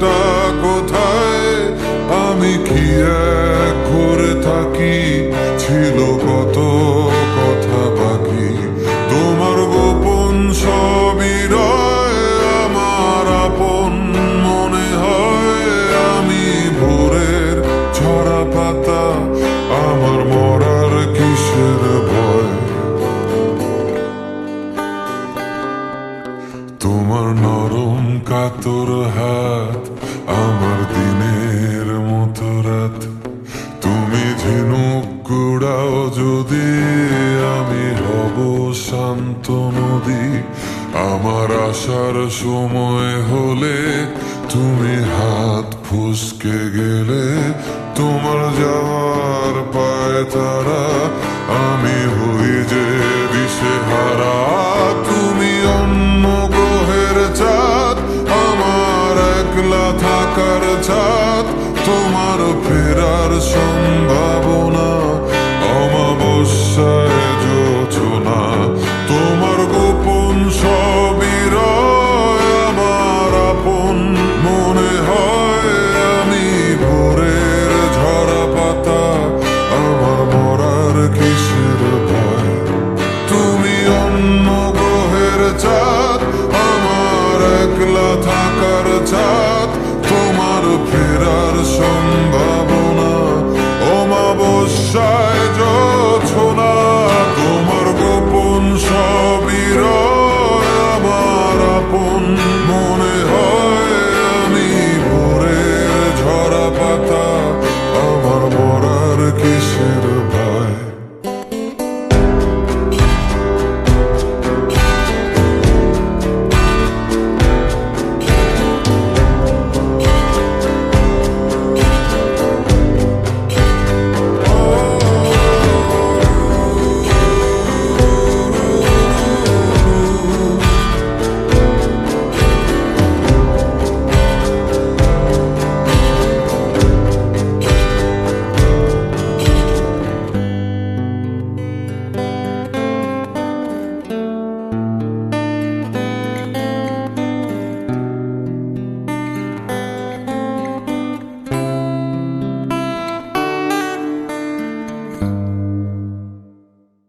জায়গাটা কোথায়? আমি কি এক করে থাকি? ছিল কত কথা বাকি? তোমার গোপন সবই আমার আপন মনে হয়। আমি ভোরের ছড়া পাতা, আমার মরার কিসের ভয়? তোমার নরম কাতর হাত যদি আমি হব শান্ত নদী। আমার আসার সময় হলে তুমি হাত ফুসকে গেলে। তোমার যাওয়ার পায় তারা, আমি হই যে দিশে হারা তুমি অন্য গ্রহের চাঁদ, আমার একলা থাকার ছাদ তোমার ফেরার সম্ভাবনা আমার থাকার চাঁদ তোমার ফেরার সম্ভব